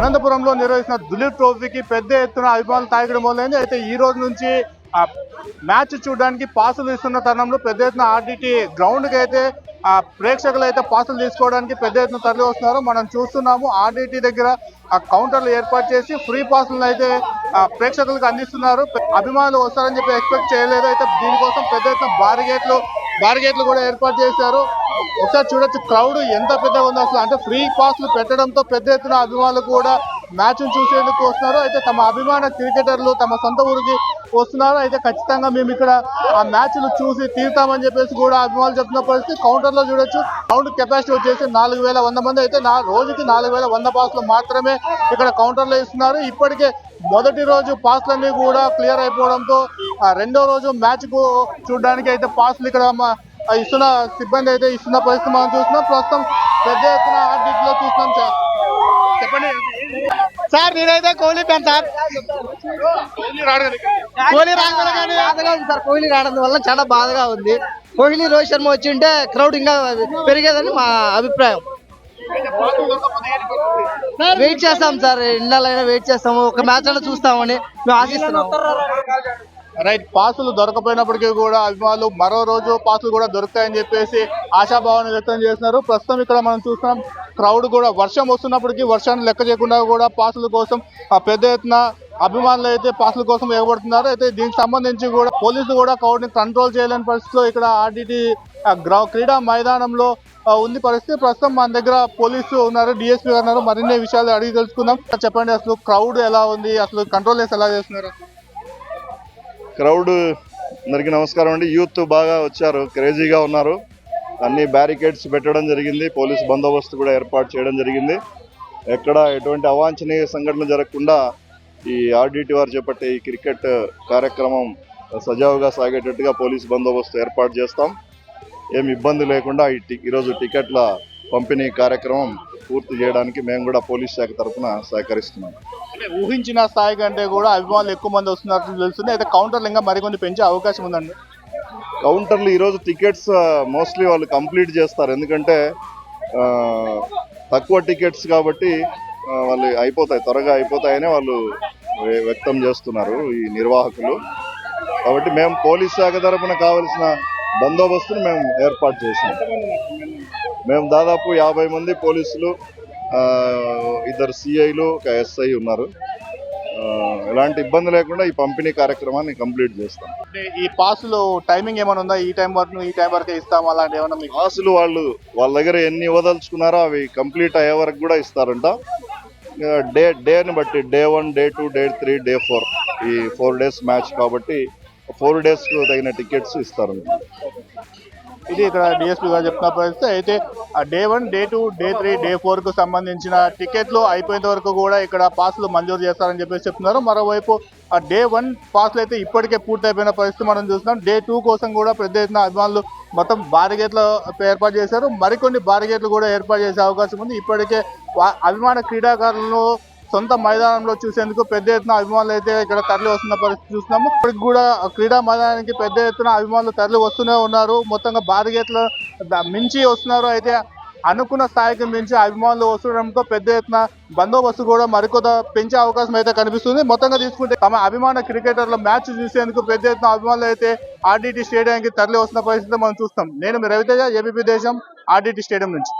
అనంతపురంలో నిర్వహిస్తున్న దులీప్ ట్రోఫీకి పెద్ద ఎత్తున అభిమానులు తాగడం మొదలైంది. అయితే ఈ రోజు నుంచి ఆ మ్యాచ్ చూడడానికి పాసులు ఇస్తున్న తరుణంలో పెద్ద ఎత్తున ఆర్డిటి గ్రౌండ్కి అయితే ఆ ప్రేక్షకులు అయితే పాసులు తీసుకోవడానికి పెద్ద ఎత్తున తరలి వస్తున్నారు. మనం చూస్తున్నాము ఆర్డిటి దగ్గర ఆ కౌంటర్లు ఏర్పాటు చేసి ఫ్రీ పాసులను అయితే ప్రేక్షకులకు అందిస్తున్నారు. అభిమానులు వస్తారని చెప్పి ఎక్స్పెక్ట్ చేయలేదు. అయితే దీనికోసం పెద్ద ఎత్తున బారిగేట్లు బారిగేట్లు కూడా ఏర్పాటు చేశారు. ఒకసారి చూడొచ్చు క్రౌడ్ ఎంత పెద్దగా ఉందో అసలు. అంటే ఫ్రీ పాస్లు పెట్టడంతో పెద్ద ఎత్తున అభిమానులు కూడా మ్యాచ్ చూసేందుకు వస్తున్నారు. అయితే తమ అభిమాన క్రికెటర్లు తమ సొంత ఊరికి వస్తున్నారు. అయితే ఖచ్చితంగా మేము ఇక్కడ ఆ మ్యాచ్లు చూసి తీరుతామని చెప్పేసి కూడా అభిమానులు చెప్తున్న పరిస్థితి. కౌంటర్లో చూడొచ్చు. గ్రౌండ్ కెపాసిటీ వచ్చేసి నాలుగు వేల వంద మంది. అయితే నా రోజుకి నాలుగు వేల వంద పాస్లు మాత్రమే ఇక్కడ కౌంటర్లో ఇస్తున్నారు. ఇప్పటికే మొదటి రోజు పాస్లన్నీ కూడా క్లియర్ అయిపోవడంతో రెండో రోజు మ్యాచ్కు చూడడానికి అయితే పాస్లు ఇక్కడ ఇస్తున్న సిబ్బంది అయితే ఇస్తున్న పరిస్థితి మనం చూస్తున్నాం. ప్రస్తుతం పెద్ద ఎత్తున లో చూస్తున్నాం సార్. చెప్పండి. సార్ నేనైతే కోహ్లీ ఫ్యాన్ సార్. కోహ్లీ రాకుండా కానీ బాధగా ఉంది సార్. కోహ్లీ రావడం వల్ల చాలా బాధగా ఉంది. కోహ్లీ రోహిత్ శర్మ వచ్చి ఉంటే క్రౌడ్ ఇంకా పెరిగేదని మా అభిప్రాయం? వెయిట్ చేస్తాం సార్. ఎన్నాళ్ళైనా వెయిట్ చేస్తాము. ఒక మ్యాచ్ అయినా చూస్తామని మేము ఆశిస్తున్నాం రైట్ పాసులు దొరకపోయినప్పటికీ కూడా అభిమానులు మరో రోజు పాసులు కూడా దొరుకుతాయని చెప్పేసి ఆశాభావాన్ని వ్యక్తం చేస్తున్నారు. ప్రస్తుతం ఇక్కడ మనం చూస్తున్నాం క్రౌడ్ కూడా వర్షం వస్తున్నప్పటికీ వర్షాన్ని లెక్క చేయకుండా కూడా పాసుల కోసం పెద్ద ఎత్తున అభిమానులు అయితే పాసుల కోసం ఎగబడుతున్నారు. అయితే దీనికి సంబంధించి కూడా పోలీసులు కూడా క్రౌడ్ని కంట్రోల్ చేయలేని పరిస్థితిలో ఇక్కడ ఆర్డీటీ గ్రౌ క్రీడా మైదానంలో ఉంది పరిస్థితి. ప్రస్తుతం మన దగ్గర పోలీసు ఉన్నారు డిఎస్పీ ఉన్నారు. మరిన్ని విషయాలు అడిగి తెలుసుకుందాం. చెప్పండి అసలు క్రౌడ్ ఎలా ఉంది అసలు కంట్రోల్ చేసి ఎలా చేస్తున్నారు? క్రౌడ్ అందరికీ నమస్కారం అండి. యూత్ బాగా వచ్చారు క్రేజీగా ఉన్నారు. అన్ని బ్యారికేడ్స్ పెట్టడం జరిగింది పోలీస్ బందోబస్తు కూడా ఏర్పాటు చేయడం జరిగింది. ఎక్కడ ఎటువంటి అవాంఛనీయ సంఘటన జరగకుండా ఈ ఆర్డిటి వారు చేపట్టే ఈ క్రికెట్ కార్యక్రమం సజావుగా సాగేటట్టుగా పోలీస్ బందోబస్తు ఏర్పాటు చేస్తాం. ఏం ఇబ్బంది లేకుండా ఈ ఈరోజు టికెట్ల పంపిణీ కార్యక్రమం పూర్తి చేయడానికి మేము కూడా పోలీస్ శాఖ తరఫున సహకరిస్తున్నాం. అంటే ఊహించిన స్థాయి కంటే కూడా అభిమానులు ఎక్కువ మంది వస్తున్నట్టు తెలుస్తుంది. అయితే కౌంటర్లు ఇంకా మరికొన్ని పెంచే అవకాశం ఉందండి. కౌంటర్లు ఈరోజు టికెట్స్ మోస్ట్లీ వాళ్ళు కంప్లీట్ చేస్తారు. ఎందుకంటే తక్కువ టికెట్స్ కాబట్టి వాళ్ళు అయిపోతాయి త్వరగా అయిపోతాయని వాళ్ళు వ్య- వ్యక్తం చేస్తున్నారు ఈ నిర్వాహకులు. కాబట్టి మేము పోలీస్ శాఖ తరపున కావలసిన బందోబస్తును మేము ఏర్పాటు చేసాం మేము దాదాపు యాభై మంది పోలీసులు ఇద్దరు సిఐలు ఒక ఎస్ఐ ఉన్నారు. ఎలాంటి ఇబ్బంది లేకుండా ఈ పంపిణీ కార్యక్రమాన్ని కంప్లీట్ చేస్తాం. ఈ పాసులు టైమింగ్ ఏమైనా ఉందా? ఈ టైం వరకు ఈ టైం వరకే ఇస్తాం అలాంటి ఏమైనా పాసులు వాళ్ళు వాళ్ళ దగ్గర ఎన్ని ఇవ్వదలుచుకున్నారో అవి కంప్లీట్ అయ్యే వరకు కూడా ఇస్తారంట. డే డేని బట్టి day one day two day three day four. ఈ ఫోర్ డేస్ మ్యాచ్ కాబట్టి ఫోర్ డేస్కు తగిన టికెట్స్ ఇస్తారు ఇది ఇక్కడ డిఎస్పీ గారు చెప్తున్న పరిస్థితి. అయితే ఆ day one day two day three day ఫోర్కు సంబంధించిన టికెట్లు అయిపోయేంత వరకు కూడా ఇక్కడ పాసులు మంజూరు చేస్తారని చెప్పేసి చెప్తున్నారు. మరోవైపు ఆ డే వన్ పాసులు అయితే ఇప్పటికే పూర్తయిపోయిన పరిస్థితి మనం చూస్తున్నాం. డే టూ కోసం కూడా పెద్ద ఎత్తున అభిమానులు మొత్తం బారిగేట్లు ఏర్పాటు చేశారు. మరికొన్ని బారిగేట్లు కూడా ఏర్పాటు చేసే అవకాశం ఉంది. ఇప్పటికే వా- అభిమాన క్రీడాకారులను సొంత మైదానంలో చూసేందుకు పెద్ద ఎత్తున అభిమానులు అయితే ఇక్కడ తరలి వస్తున్న పరిస్థితి చూస్తున్నాము. ఇప్పటికి కూడా క్రీడా మైదానానికి పెద్ద ఎత్తున అభిమానులు తరలి వస్తూనే ఉన్నారు. మొత్తంగా బారిగేట్లు మించి వస్తున్నారు. అయితే అనుకున్న స్థాయికి మించి అభిమానులు వస్తుండడంతో పెద్ద ఎత్తున బందోబస్తు కూడా మరికొంత పెంచే అవకాశం అయితే కనిపిస్తుంది. మొత్తంగా తీసుకుంటే తమ అభిమాన క్రికెటర్ల మ్యాచ్ చూసేందుకు పెద్ద ఎత్తున అభిమానులు అయితే ఆర్డీటీ స్టేడియంకి తరలి వస్తున్న పరిస్థితి మనం చూస్తాం. నేను మీ Raviteja ABP Desam RDT stadium నుంచి.